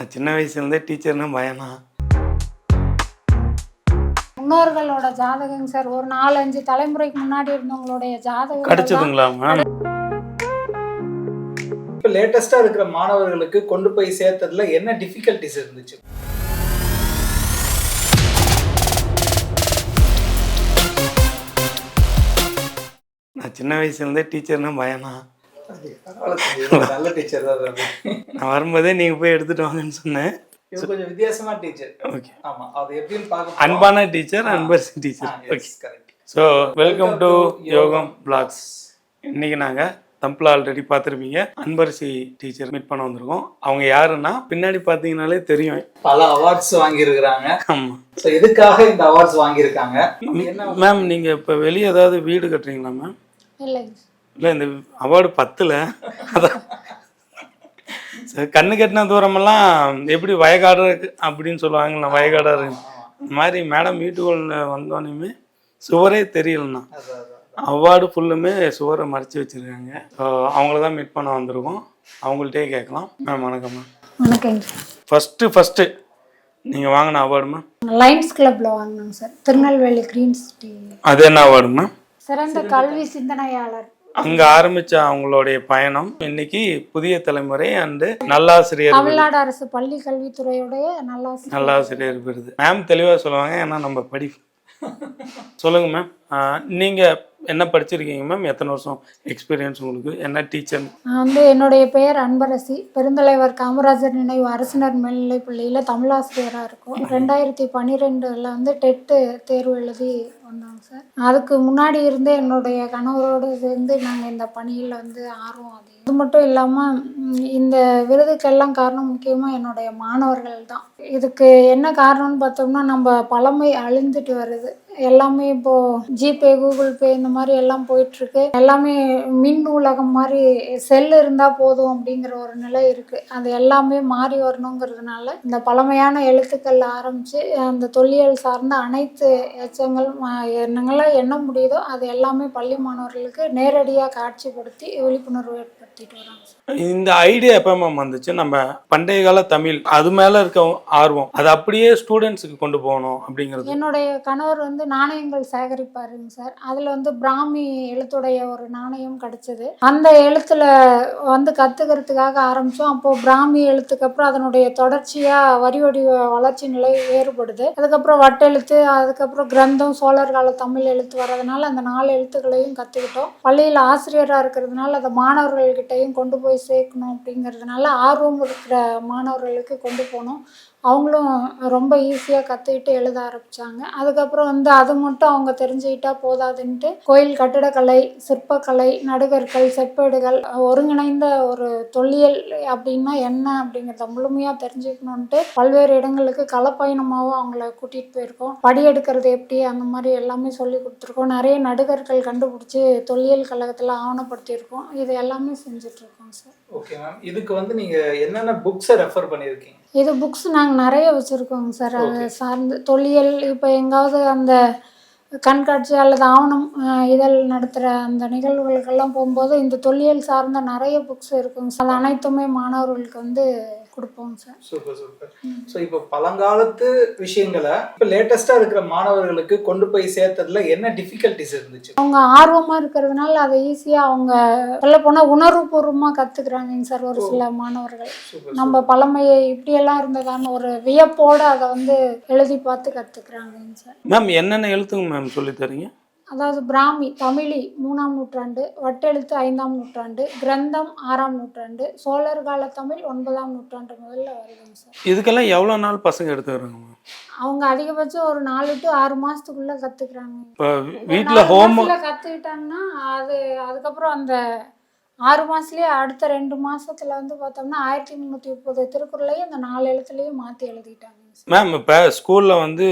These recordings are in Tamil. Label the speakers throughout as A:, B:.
A: நான் சின்ன வயசுலேருந்தே டீச்சர்னா பயம்தான்
B: முன்னோர்களோட ஜாதகங்க சார் ஒரு நாலஞ்சு தலைமுறைக்கு முன்னாடி இருந்தவங்களுடைய ஜாதகம்
A: கிடைச்சதுங்களா மேம்
C: இப்போ லேட்டஸ்டா இருக்கிற மாணவர்களுக்கு கொண்டு போய் சேர்த்ததுல என்ன டிஃபிகல்டிஸ் இருந்துச்சு?
A: நான் சின்ன வயசுலேருந்தே டீச்சர்னா பயம்தான்
C: நல்ல டீச்சர் தான்.
A: நான் வரும்போதே நீங்கள் போய் எடுத்துட்டு வாங்கன்னு சொன்னேன்.
C: இது கொஞ்சம் வித்தியாசமா டீச்சர்
A: ஓகே
C: ஆமா அது எப்படின்னு பார்க்க
A: அன்பான teacher Anbarasi teacher okay
C: correct
A: so welcome to யோகம் பிளாக்ஸ் இன்னைக்கு நாங்கள் தம்பில் ஆல்ரெடி பார்த்துருப்பீங்க. அன்பரசி டீச்சர் மீட் பண்ண வந்திருக்கோம். அவங்க யாருன்னா பின்னாடி பார்த்தீங்கனாலே தெரியும்.
C: பல அவார்ட்ஸ் வாங்கியிருக்கிறாங்க.
A: ஆமாம்
C: ஸோ எதுக்காக இந்த அவார்ட்ஸ் வாங்கியிருக்காங்க?
A: மேம் நீங்கள் இப்போ வெளியே ஏதாவது வீடு கட்டுறீங்களா மேம்
B: இல்லைங்க.
A: இல்லை இந்த அவார்டு பத்தில். அதான் கண்ணு கட்டின தூரமெல்லாம் எப்படி வயக்காடு அப்படின்னு வயக்காடாக இருக்கு. இந்த மாதிரி மேடம் வீட்டுக்குள்ள வந்தோடனே சுவரே தெரியலண்ணா. அவார்டு ஃபுல்லுமே சுவரை மறைச்சி வச்சுருக்காங்க. அவங்கள தான் மீட் பண்ண வந்திருக்கோம். அவங்கள்ட்டே கேட்கலாம். மேம் வணக்கம் மேம்
B: வணக்கங்க சார்
A: ஃபஸ்ட்டு ஃபஸ்ட்டு நீங்கள் வாங்கின அவார்டு மேம்
B: லைன்ஸ் கிளப்ல வாங்கினோங்க சார் திருநெல்வேலி கிரீன் சிட்டி
A: அது என்ன அவார்டு மேம்
B: சிறந்த கல்வி சிந்தனையாளர்.
A: அங்கே ஆரம்பித்த அவங்களுடைய பயணம் இன்னைக்கு புதிய தலைமுறை அண்டு நல்லாசிரியர்.
B: தமிழ்நாடு அரசு பள்ளி கல்வித்துறையுடைய நல்லா
A: நல்லாசிரியர் விருது. மேம் தெளிவாக சொல்லுவாங்க ஏன்னா நம்ம படி சொல்லுங்க மேம் நீங்கள் என்ன படிச்சிருக்கீங்க மேம் எத்தனை வருஷம் எக்ஸ்பீரியன்ஸ் உங்களுக்கு? என்ன டீச்சர்
B: நான் வந்து என்னுடைய பெயர் அன்பரசி. பெருந்தலைவர் காமராஜர் நினைவு அரசினர் மேல்நிலைப் பள்ளியில் தமிழாசிரியராக இருக்கும். ரெண்டாயிரத்தி பன்னிரெண்டில் வந்து டெட்டு தேர்வு எழுதி வந்தாங்க சார். அதுக்கு முன்னாடி இருந்தே என்னுடைய கணவரோடு சேர்ந்து நாங்கள் இந்த பணியில் வந்து ஆர்வம் அதிகம் அது மட்டும் இல்லாமல் இந்த விருதுக்கெல்லாம் காரணம் முக்கியமாக என்னுடைய மாணவர்கள் தான். இதுக்கு என்ன காரணம்னு பார்த்தோம்னா நம்ம பழமை அழிந்துட்டு வருது. எல்லாமே இப்போ ஜிபே கூகுள் பே இந்த மாதிரி எல்லாம் போயிட்டு இருக்கு எல்லாமே மின் உலகம் மாதிரி செல் இருந்தா போதும் அப்படிங்கிற ஒரு நிலை இருக்கு. அது எல்லாமே மாறி வரணுங்கிறதுனால இந்த பழமையான எழுத்துக்கள் ஆரம்பிச்சு அந்த தொல்லியல் சார்ந்த அனைத்து எச்சங்கள் ம- என்னங்களாம் என்ன முடியுதோ அது எல்லாமே பள்ளி மாணவர்களுக்கு நேரடியாக காட்சிப்படுத்தி விழிப்புணர்வு வராங்க.
A: இந்த ஐடியா எப்போ மேம் வந்துச்சு? நம்ம பண்டைய கால தமிழ் அது மேலே இருக்க ஆர்வம் அது அப்படியே ஸ்டூடெண்ட்ஸுக்கு கொண்டு போகணும் அப்படிங்கிறது.
B: என்னுடைய கணவர் வந்து நாணயங்கள் சேகரிப்பாருங்க சார். அதில் வந்து பிராமி எழுத்துடைய ஒரு நாணயம் கிடைச்சது. அந்த எழுத்துல வந்து கற்றுக்கிறதுக்காக ஆரம்பித்தோம் அப்போது பிராமி எழுத்துக்கு அப்புறம் அதனுடைய தொடர்ச்சியாக வரி வடிவ வளர்ச்சி நிலை வேறுபடுது. அதுக்கப்புறம் வட்டெழுத்து அதுக்கப்புறம் கிரந்தம் சோழர் கால தமிழ் எழுத்து வர்றதுனால அந்த நாலு எழுத்துக்களையும் கற்றுக்கிட்டோம் பள்ளியில் ஆசிரியராக இருக்கிறதுனால அதை மாணவர்கள்கிட்டையும் கொண்டு போய் சேர்க்கணும் அப்படிங்கிறதுனால ஆர்வம் இருக்கிற மாணவர்களுக்கு கொண்டு போகணும். அவங்களும் ரொம்ப ஈஸியாக கற்றுக்கிட்டு எழுத ஆரம்பித்தாங்க அதுக்கப்புறம் வந்து அது மட்டும் அவங்க தெரிஞ்சுக்கிட்டா போதாதுன்ட்டு கோயில் கட்டிடக்கலை சிற்பக்கலை நடுகற்கள் செப்பேடுகள் ஒருங்கிணைந்த ஒரு தொல்லியல் அப்படின்னா என்ன அப்படிங்கிறத முழுமையாக தெரிஞ்சுக்கணுன்ட்டு பல்வேறு இடங்களுக்கு களப்பயணமாகவும் அவங்கள கூட்டிகிட்டு போயிருக்கோம். படி எடுக்கிறது எப்படி அந்த மாதிரி எல்லாமே சொல்லி கொடுத்துருக்கோம். நிறைய நடுகற்கள் கண்டுபிடிச்சி தொல்லியல் கழகத்தில் ஆவணப்படுத்தியிருக்கோம். இது எல்லாமே செஞ்சிட்ருக்கோம் சார்.
C: ஓகே மேம் இதுக்கு வந்து நீங்கள் என்னென்ன புக்ஸை ரெஃபர் பண்ணியிருக்கீங்க?
B: இது புக்ஸ் நாங்கள் நிறைய வச்சுருக்கோங்க சார் அது சார்ந்து தொல்லியல் இப்போ எங்காவது அந்த கண்காட்சி அல்லது ஆவணம் இதழ் நடத்துகிற அந்த நிகழ்வுகளுக்கெல்லாம் போகும்போது இந்த தொல்லியல் சார்ந்த நிறைய புக்ஸ் இருக்குங்க சார் அது அனைத்துமே மாணவர்களுக்கு வந்து கொடுப்போம் சார்.
C: Super super. ஸோ இப்போ பழங்காலத்து விஷயங்களை இப்போ லேட்டஸ்டா இருக்கிற மாணவர்களுக்கு கொண்டு போய் சேர்த்ததுல என்ன டிஃபிகல்டிஸ் இருந்துச்சு?
B: அவங்க ஆர்வமாக இருக்கிறதுனால அதை ஈஸியாக அவங்க சொல்ல போனால் உணர்வுபூர்வமாக கற்றுக்குறாங்க சார் ஒரு சில மாணவர்கள். நம்ம பழமையை இப்படியெல்லாம் இருந்ததான்னு ஒரு வியப்போடு அதை வந்து எழுதி பார்த்து கற்றுக்குறாங்க சார்.
A: மேம் என்னென்ன எழுத்துங்க மேம் சொல்லி தரீங்க
B: அதாவது பிராமி தமிழி மூணாம் நூற்றாண்டு வட்டெழுத்து ஐந்தாம் நூற்றாண்டு கிரந்தம் ஆறாம் நூற்றாண்டு சோழர் கால தமிழ் ஒன்பதாம் நூற்றாண்டு முதல்ல வருதுங்க சார்.
A: இதுக்கெல்லாம் எவ்வளோ நாள் பசங்க எடுத்துக்கிறாங்க?
B: அவங்க அதிகபட்சம் ஒரு நாலு டு ஆறு மாசத்துக்குள்ள கத்துக்கிறாங்க.
A: இப்போ வீட்டில் ஹோம்
B: கத்துக்கிட்டாங்கன்னா அது அதுக்கப்புறம் அந்த ஆறு மாசத்துலயே அடுத்த ரெண்டு மாசத்துல வந்து பார்த்தோம்னா ஆயிரத்தி முந்நூற்றி முப்பது திருக்குறளையும் அந்த நாலு எழுத்துலையும் மாற்றி எழுதிட்டாங்க.
A: மேம் இப்போ ஸ்கூலில் வந்து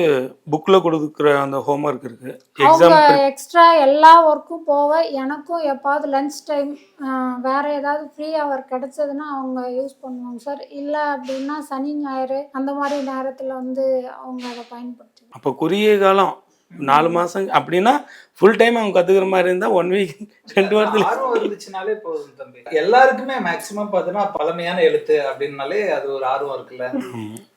A: புக்கில் கொடுக்குற அந்த ஹோம்ஒர்க் இருக்குது
B: அவங்க எக்ஸ்ட்ரா எல்லா ஒர்க்கும் போக எனக்கும் எப்பாவது லஞ்ச் டைம் வேற ஏதாவது ஃப்ரீ ஹவர் கிடைச்சதுன்னா அவங்க யூஸ் பண்ணுவாங்க சார் இல்லை அப்படின்னா சனி ஞாயிறு அந்த மாதிரி நேரத்தில் வந்து அவங்க அதை பயன்படுத்தி
A: அப்போ குறுகிய காலம் நாலு மாதம் அப்படின்னா ஃபுல் டைம் அவங்க கற்றுக்கிற மாதிரி இருந்தால் ஒன் வீக் ரெண்டு வாரத்தில்.
C: ஆர்வம் இருந்துச்சுனாலே போதும் தம்பி. எல்லாருக்குமே மேக்சிமம் பார்த்தீங்கன்னா பழமையான எழுத்து அப்படின்னாலே அது ஒரு ஆர்வம் இருக்குல்ல.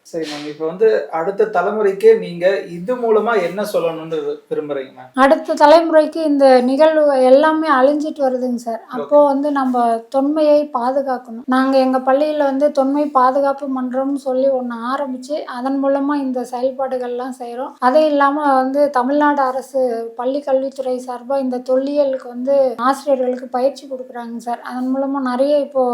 C: சரி மேம் இப்போ வந்து அடுத்த தலைமுறைக்கு நீங்க இது மூலமா என்ன சொல்லணும்னு விரும்புறீங்க மேம்
B: அடுத்த தலைமுறைக்கு இந்த நிகழ்வு எல்லாமே அழிஞ்சிட்டு வருதுங்க சார். அப்போ வந்து நம்ம தொன்மையை பாதுகாக்கணும். நாங்க எங்க பள்ளியில வந்து தொன்மை பாதுகாப்பு மன்றம்னு சொல்லி ஒன்று ஆரம்பிச்சு அதன் மூலமா இந்த செயல்பாடுகள்லாம் செய்றோம். அது இல்லாம வந்து தமிழ்நாடு அரசு பள்ளி கல்வித்துறை சார்பா இந்த தொல்லியலுக்கு வந்து ஆசிரியர்களுக்கு பயிற்சி கொடுக்குறாங்க சார். அதன் மூலமா நிறைய இப்போ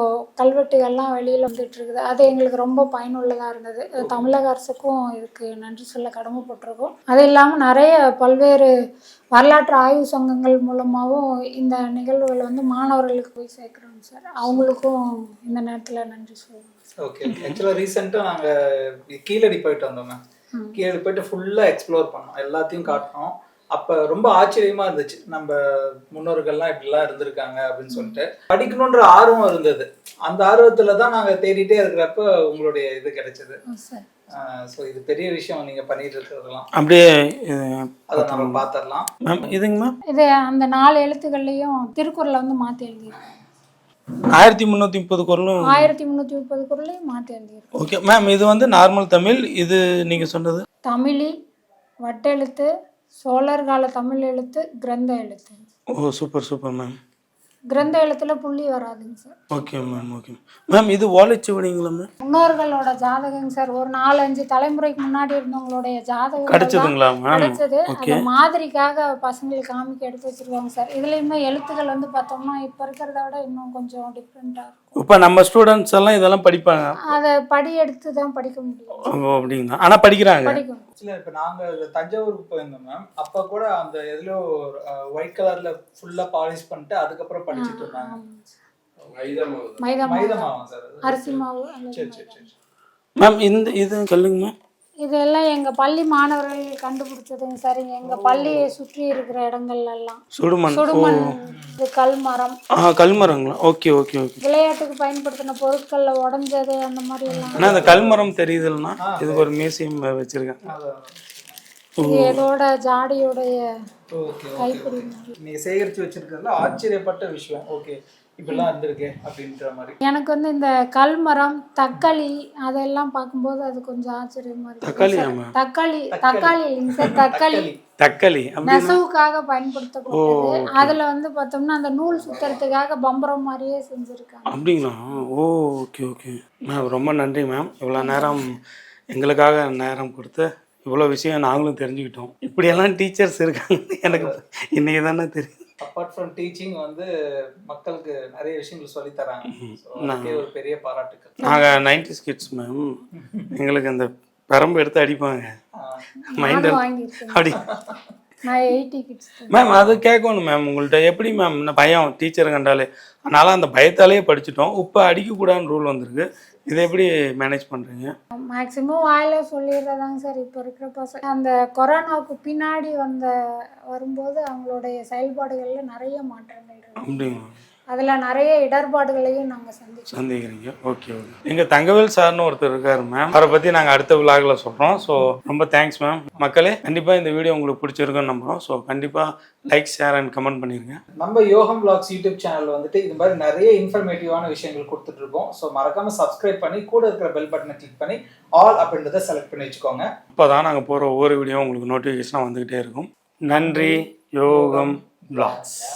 B: கல்வெட்டுகள்லாம் வெளியில வந்துட்டு இருக்குது. அது எங்களுக்கு ரொம்ப பயனுள்ளதா இருந்தது. தமிழக அரசுக்கும் இதுக்கு நன்றி சொல்ல கடமைப்பட்டிருக்கோம். அது இல்லாமல் நிறைய பல்வேறு வரலாற்று ஆய்வு சங்கங்கள் மூலமாகவும் இந்த நிகழ்வுகள் வந்து மாணவர்களுக்கு போய் சேர்க்குறோம் சார். அவங்களுக்கும் இந்த நேரத்தில் நன்றி சொல்லுவோம்
C: ஓகே ஆக்சுவலாக ரீசெண்டாக நாங்க கீழடி போயிட்டு வந்தோம். கீழடி போயிட்டு ஃபுல்லா எக்ஸ்ப்ளோர் பண்ணோம். எல்லாத்தையும் காட்டினோம். அப்ப ரொம்ப ஆச்சரியமா இருந்துச்சு. நம்ம முன்னோர்கள்லாம் இப்படிலாம் இருந்திருக்காங்க அப்படின்னு சொல்லிட்டு. படிக்கணுன்ற ஆர்வம் இருந்தது. அந்த ஆர்வத்துல தான் நாங்க தேடிட்டே இருக்கிறப்ப உங்களுடைய இது கிடைச்சது. ஸோ இது பெரிய விஷயம் நீங்க பண்ணிட்டு இருக்கிறதெல்லாம்.
A: அப்படியே
C: அதை நம்ம பார்த்துடலாம்
A: மேம் இதுங்க மேம்?
B: இது அந்த நாலு எழுத்துக்கள்லையும் திருக்குறளை வந்து மாற்றி எழுதியிருக்கோம்
A: ஆயிரத்தி முந்நூற்றி முப்பது குரலும்
B: ஆயிரத்தி முந்நூற்றி முப்பது குறளையும் மாற்றி எழுதியிருக்கோம்
A: ஓகே மேம் இது வந்து நார்மல் தமிழ். இது நீங்கள் சொன்னது?
B: தமிழி வட்டெழுத்து சோழர் கால தமிழ் எழுத்து கிரந்த எழுத்து.
A: ஓ சூப்பர் சூப்பர் மேம்.
B: கிரந்த எழுத்துல புள்ளி வராதுங்க sir.
A: Okay ma'am okay ma'am இது ஓலைச்சுவடிங்களா மேம்
B: முன்னோர்களோட ஜாதகங்க சார். ஒரு நாலஞ்சு தலைமுறைக்கு முன்னாடி இருந்தவங்களுடைய ஜாதகம்
A: கிடைச்சதுங்களா மேம்
B: கிடைச்சது.
A: ஓகே
B: அந்த மாதிரிக்காக பசங்களுக்கு காமிக்க எடுத்து வச்சிருக்காங்க சார். இதுலயுமே எழுத்துக்கள் வந்து பார்த்தோம்னா இப்ப இருக்கிறத விட இன்னும் கொஞ்சம் டிஃப்ரெண்டா இருக்கும்.
A: இப்போ நம்ம ஸ்டூடெண்ட்ஸ் எல்லாம் இதெல்லாம் படிப்பாங்க.
B: அதை படி எடுத்து தான் படிக்க முடியும்.
A: ஓ அப்படிங்களா? ஆனால் படிக்கிறாங்க.
B: படிக்கணும்
C: ஆக்சுவலாக இப்போ நாங்கள் இந்த தஞ்சாவூருக்கு போயிருந்தோம் மேம் அப்போ கூட அந்த எதுலையோ ஒயிட் கலர்ல ஃபுல்லா பாலிஷ் பண்ணிட்டு அதுக்கப்புறம் இருந்தாங்க
B: மைதா
C: மைதா
B: மாவு
C: மாவம் சார். அது
B: அரிசி மாவு அல்லது
C: சரி சரி சரி
A: மேம் இந்த இது சொல்லுங்க மேம்
B: இதெல்லாம் எங்க பள்ளி மாணவர்கள் கண்டுபிடிச்சதுங்க சார். எங்க பள்ளியை சுற்றி இருக்கிற இடங்கள்ல எல்லாம்
A: சுடுமண்
B: இது கல் மரம்.
A: ஆ கல்மரங்களா ஓகே ஓகே ஓகே.
B: விளையாட்டுக்கு பயன்படுத்தின பொருட்கள்ல உடைஞ்சது அந்த மாதிரி எல்லாம்.
A: ஆனால் அந்த கல்மரம் தெரியுதுல்னா இதுக்கு ஒரு மியூசியம் வச்சுருக்கேன்.
B: இதோட ஜாடியோடைய
C: ஓகே
B: கைப்பிடி.
C: நீங்க சேகரிச்சு வச்சிருக்கிறதுல ஆச்சரியப்பட்ட விஷயம். ஓகே இப்படிலாம் இருந்திருக்கே அப்படின்ற மாதிரி.
B: எனக்கு வந்து இந்த கல்மரம் தக்காளி அதெல்லாம் பார்க்கும்போது அது கொஞ்சம் ஆச்சரியமா இருக்கு.
A: தக்காளியா மேம்
B: தக்காளி தக்காளி. இல்லைங்க சார் தக்காளி.
A: தக்காளி.
B: நெசவுக்காக பயன்படுத்தப்பட்டது. அதுல வந்து பார்த்தோம்னா அந்த நூல் சுத்துறதுக்காக பம்பரம் மாதிரியே செஞ்சிருக்காங்க.
A: அப்படிங்களா? ஓ ஓகே ஓகே. மேம் ரொம்ப நன்றி மேம். இவ்வளோ நேரம் எங்களுக்காக நேரம் கொடுத்து இவ்வளோ விஷயம் நாங்களும் தெரிஞ்சுக்கிட்டோம். இப்படியெல்லாம் டீச்சர்ஸ் இருக்காங்க. எனக்கு இன்னைக்கு தானே தெரியும்.
C: அப்பார்ட் ஃப்ரம் டீச்சிங் வந்து மக்களுக்கு நிறைய விஷயங்கள் சொல்லி தராங்க. ஒரு பெரிய பாராட்டுக்கள்.
A: நாங்கள் நைன்டி கிட்ஸ் மேம் எங்களுக்கு அந்த பெரம்பு எடுத்து அடிப்பாங்க. மைண்ட் அப்படி மேம் அது கேட்கணும் மேம் உங்கள்கிட்ட எப்படி மேம் இந்த பயம்? டீச்சரை கண்டாலே. அதனால அந்த பயத்தாலேயே படிச்சிட்டோம். இப்போ அடிக்கக்கூடாதுன்னு ரூல் வந்திருக்கு. இதை எப்படி மேனேஜ் பண்ணுறீங்க
B: மேக்சிமம் வாயில சொல்லிடுறதாங்க சார் இப்போ இருக்கிற பசங்க அந்த கொரோனாவுக்கு பின்னாடி வந்த வரும்போது அவங்களுடைய செயல்பாடுகள்ல நிறைய மாற்றங்கள் இருக்கு.
A: அப்படிங்களா?
B: அதுல நிறைய இடர்பாடுகளையும் நாங்க சந்திச்சோம்.
A: சந்திக்கிறீங்க. ஓகே ஓகே எங்கள் தங்கவேல் சார்னு ஒருத்தர் இருக்காரு மேம் அவரை பற்றி நாங்கள் அடுத்த விழாக்ல சொல்கிறோம் ஸோ ரொம்ப தேங்க்ஸ் மேம் மக்களே கண்டிப்பாக இந்த வீடியோ உங்களுக்கு பிடிச்சிருக்குன்னு நம்புகிறோம் ஸோ கண்டிப்பாக லைக் ஷேர் அண்ட் கமெண்ட் பண்ணிடுங்க
C: நம்ம யோகம் பிளாக்ஸ் யூடியூப் சேனல் வந்துட்டு இது மாதிரி நிறைய இன்ஃபர்மேட்டிவான விஷயங்கள் கொடுத்துட்டு இருக்கோம். ஸோ மறக்காம சப்ஸ்கிரைப் பண்ணி கூட இருக்கிற பெல் பட்டனை கிளிக் பண்ணி ஆல் அப்படின்றத செலக்ட் பண்ணி வச்சுக்கோங்க.
A: அப்போ தான் நாங்கள் போகிற ஒவ்வொரு வீடியோ உங்களுக்கு நோட்டிஃபிகேஷனாக வந்துக்கிட்டே இருக்கும். நன்றி. யோகம் பிளாக்ஸ்